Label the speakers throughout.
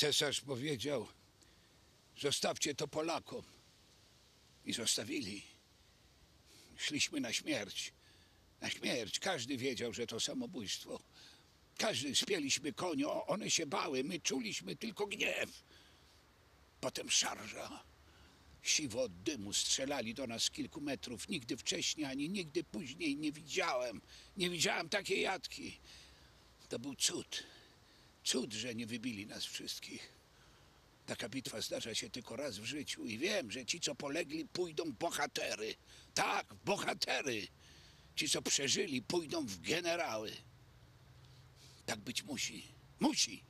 Speaker 1: Cesarz powiedział, zostawcie to Polakom. I zostawili. Szliśmy na śmierć. Na śmierć. Każdy wiedział, że to samobójstwo. Każdy spieliśmy konie, o- one się bały, my czuliśmy tylko gniew. Potem szarża. Siwo od dymu strzelali do nas kilku metrów. Nigdy wcześniej, ani nigdy później nie widziałem. Nie widziałem takiej jatki. To był cud. Cud, że nie wybili nas wszystkich. Taka bitwa zdarza się tylko raz w życiu i wiem, że ci, co polegli, pójdą bohatery. Tak, bohatery. Ci, co przeżyli, pójdą w generały. Tak być musi. Musi.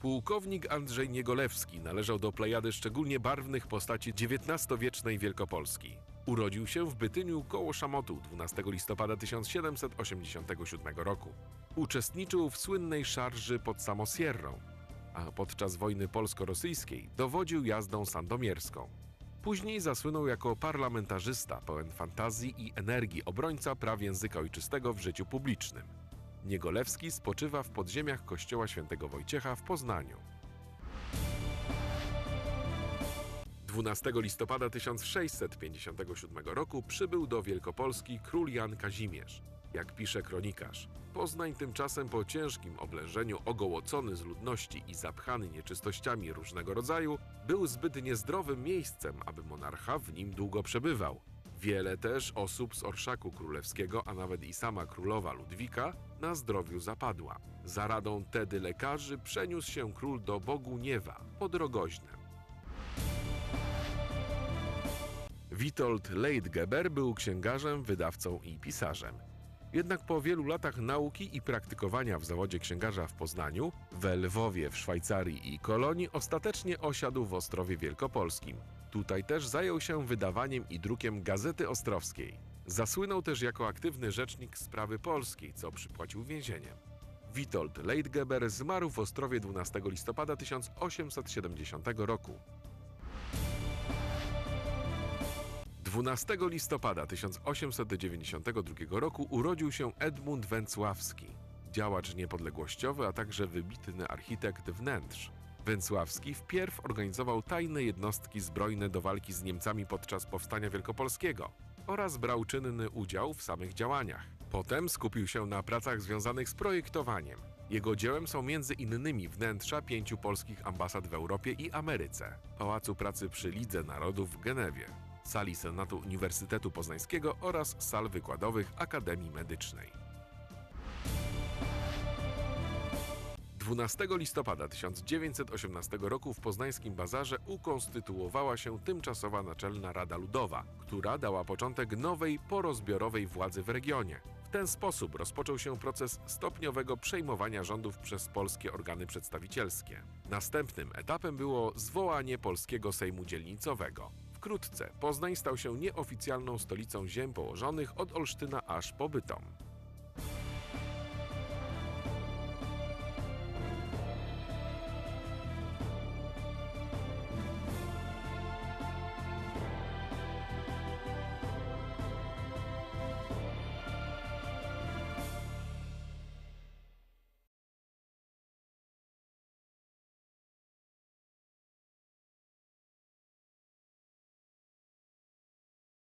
Speaker 2: Pułkownik Andrzej Niegolewski należał do plejady szczególnie barwnych postaci XIX-wiecznej Wielkopolski. Urodził się w Bytyniu koło Szamotu 12 listopada 1787 roku. Uczestniczył w słynnej szarży pod Samosierrą, a podczas wojny polsko-rosyjskiej dowodził jazdą sandomierską. Później zasłynął jako parlamentarzysta pełen fantazji i energii obrońca praw języka ojczystego w życiu publicznym. Niegolewski spoczywa w podziemiach kościoła świętego Wojciecha w Poznaniu. 12 listopada 1657 roku przybył do Wielkopolski król Jan Kazimierz. Jak pisze kronikarz, Poznań tymczasem po ciężkim oblężeniu ogołocony z ludności i zapchany nieczystościami różnego rodzaju, był zbyt niezdrowym miejscem, aby monarcha w nim długo przebywał. Wiele też osób z orszaku królewskiego, a nawet i sama królowa Ludwika, na zdrowiu zapadła. Za radą tedy lekarzy przeniósł się król do Boguniewa pod Rogoźnem. Witold Leitgeber był księgarzem, wydawcą i pisarzem. Jednak po wielu latach nauki i praktykowania w zawodzie księgarza w Poznaniu, we Lwowie w Szwajcarii i Kolonii ostatecznie osiadł w Ostrowie Wielkopolskim. Tutaj też zajął się wydawaniem i drukiem Gazety Ostrowskiej. Zasłynął też jako aktywny rzecznik sprawy polskiej, co przypłacił więzieniem. Witold Leitgeber zmarł w Ostrowie 12 listopada 1870 roku. 12 listopada 1892 roku urodził się Edmund Węcławski, działacz niepodległościowy, a także wybitny architekt wnętrz. Węcławski wpierw organizował tajne jednostki zbrojne do walki z Niemcami podczas Powstania Wielkopolskiego oraz brał czynny udział w samych działaniach. Potem skupił się na pracach związanych z projektowaniem. Jego dziełem są między innymi wnętrza pięciu polskich ambasad w Europie i Ameryce, Pałacu Pracy przy Lidze Narodów w Genewie, sali Senatu Uniwersytetu Poznańskiego oraz sal wykładowych Akademii Medycznej. 12 listopada 1918 roku w poznańskim bazarze ukonstytuowała się tymczasowa Naczelna Rada Ludowa, która dała początek nowej, porozbiorowej władzy w regionie. W ten sposób rozpoczął się proces stopniowego przejmowania rządów przez polskie organy przedstawicielskie. Następnym etapem było zwołanie polskiego Sejmu Dzielnicowego. Wkrótce Poznań stał się nieoficjalną stolicą ziem położonych od Olsztyna aż po Bytom.